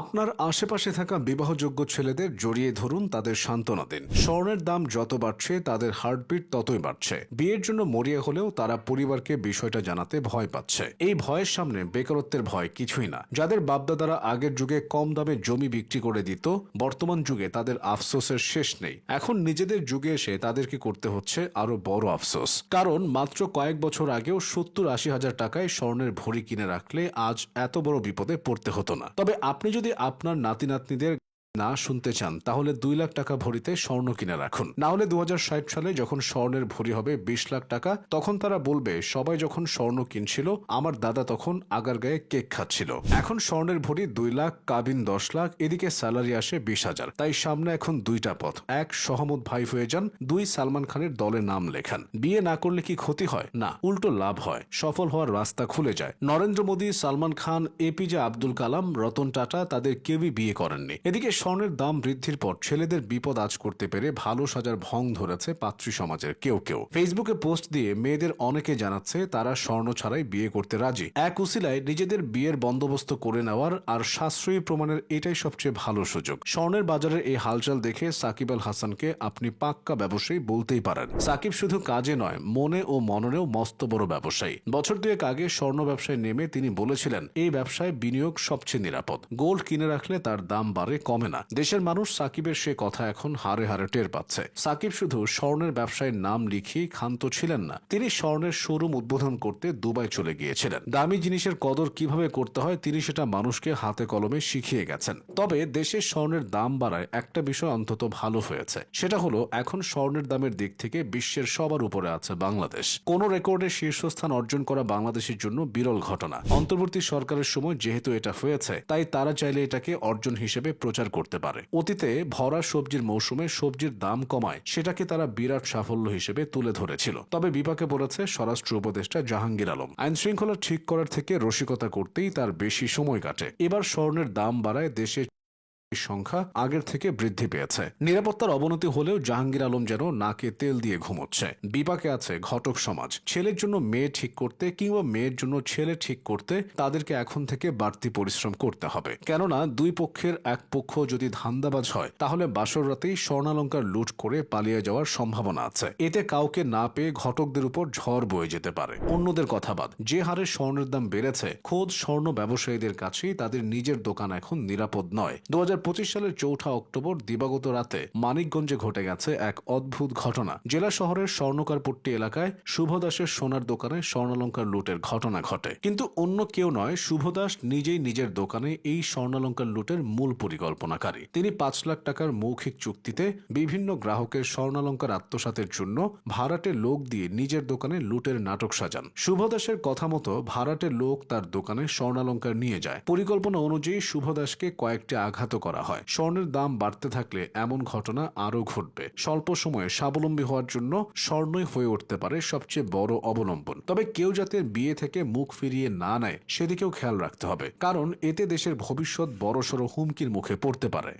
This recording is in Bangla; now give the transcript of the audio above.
আপনার আশেপাশে থাকা বিবাহযোগ্য ছেলেদের জড়িয়ে ধরুন তাদের সান্ত্বনা দিন। স্বর্ণের দাম যত বাড়ছে, তাদের হার্টবিট ততই বাড়ছে। বিয়ের জন্য মরিয়া হলেও তারা পরিবারকে বিষয়টা জানাতে ভয় পাচ্ছে। এই ভয়ের সামনে বেকারত্বের ভয় কিছুই না। যাদের বাপদাদারা আগের যুগে কম দামে জমি বিক্রি করে দিত, বর্তমান যুগে তাদের আফসোসের শেষ নেই। এখন নিজেদের যুগে এসে তাদেরকে করতে হচ্ছে আরও বড় আফসোস। কারণ মাত্র কয়েক বছর আগেও সত্তর আশি হাজার টাকায় স্বর্ণের ভরি কিনে রাখলে আজ এত বড় বিপদে পড়তে হতো না। তবে আপনি যদি আপনার নাতি নাতনিদের না শুনতে চান, তাহলে দুই লাখ টাকা ভরিতে স্বর্ণ কিনে রাখুন। না হলে দু সালে যখন স্বর্ণের ভরি হবে বিশ লাখ টাকা, তখন তারা বলবে, সবাই যখন স্বর্ণ কিনছিল, আমার দাদা তখন আগার গায়ে কেক খাচ্ছিল। এখন স্বর্ণের ভরি দুই লাখ, কাবিন দশ লাখ, এদিকে স্যালারি আসে বিশ হাজার। তাই সামনে এখন দুইটা পথ। এক, সহমত ভাই হয়ে যান, দুই, সালমান খানের দলে নাম লেখান। বিয়ে না করলে কি ক্ষতি হয়? না, উল্টো লাভ হয়। সফল হওয়ার রাস্তা খুলে যায়। নরেন্দ্র মোদী, সালমান খান এপিজে আব্দুল কালাম, রতন টাটা তাদের কেউই বিয়ে করেননি। এদিকে স্বর্ণের দাম বৃদ্ধির পর ছেলেদের বিপদ আজ করতে পেরে ভালো সাজার ভং ধরেছে পাত্রী সমাজের কেউ কেউ। ফেসবুকে পোস্ট দিয়ে মেয়েদের অনেকে জানাচ্ছে তারা স্বর্ণ ছাড়াই বিয়ে করতে রাজি। এক উসিলায় নিজেদের বিয়ের বন্দোবস্ত করে নেওয়ার আর সাশ্রয়ী প্রমাণের এটাই সবচেয়ে ভালো সুযোগ। স্বর্ণের বাজারের এই হালচাল দেখে সাকিব আল হাসানকে আপনি পাক্কা ব্যবসায়ী বলতেই পারেন। সাকিব শুধু কাজে নয়, মনে ও মননেও মস্ত বড় ব্যবসায়ী। বছর দুয়েক আগে স্বর্ণ ব্যবসায় নেমে তিনি বলেছিলেন, এই ব্যবসায় বিনিয়োগ সবচেয়ে নিরাপদ। গোল্ড কিনে রাখলে তার দাম বাড়ে, কমে না। দেশের মানুষ সাকিবের সে কথা এখন হারে হারে টের পাচ্ছে। সাকিব শুধু স্বর্ণের ব্যবসায় নাম লিখিয়ে ক্ষান্ত ছিলেন না, তিনি স্বর্ণের শোরুম উদ্বোধন করতে দুবাই চলে গিয়েছিলেন। দামি জিনিসের কদর কীভাবে করতে হয়, তিনি সেটা মানুষকে হাতে কলমে শিখিয়ে গেছেন। তবে দেশের স্বর্ণের দাম বাড়ায় একটা বিষয় অন্তত ভালো হয়েছে, সেটা হলো এখন স্বর্ণের দামের দিক থেকে বিশ্বের সবার উপরে আছে বাংলাদেশ। কোন রেকর্ডে শীর্ষস্থান অর্জন করা বাংলাদেশের জন্য বিরল ঘটনা। অন্তর্বর্তী সরকারের সময় যেহেতু এটা হয়েছে, তাই তারা চাইলে এটাকে অর্জন হিসেবে প্রচার করতে পারে। অতীতে ভরা সবজির মৌসুমে সবজির দাম কমায়, সেটাকে তারা বিরাট সাফল্য হিসেবে তুলে ধরেছিল। তবে বিপাকে পড়েছে স্বরাষ্ট্র উপদেষ্টা জাহাঙ্গীর আলম। আইন শৃঙ্খলা ঠিক করার থেকে রসিকতা করতেই তার বেশি সময় কাটে। এবার স্বর্ণের দাম বাড়ায় দেশে সংখ্যা আগের থেকে বৃদ্ধি পেয়েছে। নিরাপত্তার অবনতি হলেও জাহাঙ্গীর আলম যেন নাকে তেল দিয়ে ঘুমোচ্ছে। বিপাকে আছে ঘটক সমাজ। ছেলের জন্য মেয়ে ঠিক করতে কিংবা মেয়ের জন্য ছেলে ঠিক করতে তাদেরকে এখন থেকে বাড়তি পরিশ্রম করতে হবে। কেননা দুই পক্ষের এক পক্ষ যদি ধান্দাবাজ হয়, তাহলে বাসর রাতেই স্বর্ণালঙ্কার লুট করে পালিয়ে যাওয়ার সম্ভাবনা আছে। এতে কাউকে না পেয়ে ঘটকদের উপর ঝড় বয়ে যেতে পারে। অন্যদের কথা বাদ, যে হারে স্বর্ণের দাম বেড়েছে, খোদ স্বর্ণ ব্যবসায়ীদের কাছেই তাদের নিজের দোকান এখন নিরাপদ নয়। দু সালের চৌঠা অক্টোবর দিবাগত রাতে মানিকগঞ্জে ঘটে গেছে এক অদ্ভুত ঘটনা। জেলা শহরের স্বর্ণকারপট্টি এলাকায় শুভ দাসের সোনার দোকানে স্বর্ণালঙ্কার লুটের ঘটনা ঘটে। কিন্তু অন্য কেউ নয় শুভ দাস নিজেই নিজের দোকানে এই স্বর্ণালঙ্কার লুটের মূল পরিকল্পনাকারী। তিনি পাঁচ লাখ টাকার মৌখিক চুক্তিতে বিভিন্ন গ্রাহকের স্বর্ণালঙ্কার আত্মসাতের জন্য ভাড়াটে লোক দিয়ে নিজের দোকানে লুটের নাটক সাজান। শুভ দাসের কথা মতো ভাড়াটে লোক তার দোকানে স্বর্ণালঙ্কার নিয়ে যায়। পরিকল্পনা অনুযায়ী শুভ দাসকে কয়েকটি আঘাত করা হয়। স্বর্ণের দাম বাড়তে থাকলে এমন ঘটনা আরও ঘটবে। স্বল্প সময়ে স্বাবলম্বী হওয়ার জন্য স্বর্ণই হয়ে উঠতে পারে সবচেয়ে বড় অবলম্বন। তবে কেউ যাতে বিয়ে থেকে মুখ ফিরিয়ে না নেয়, সেদিকেও খেয়াল রাখতে হবে। কারণ এতে দেশের ভবিষ্যৎ বড়সড় হুমকির মুখে পড়তে পারে।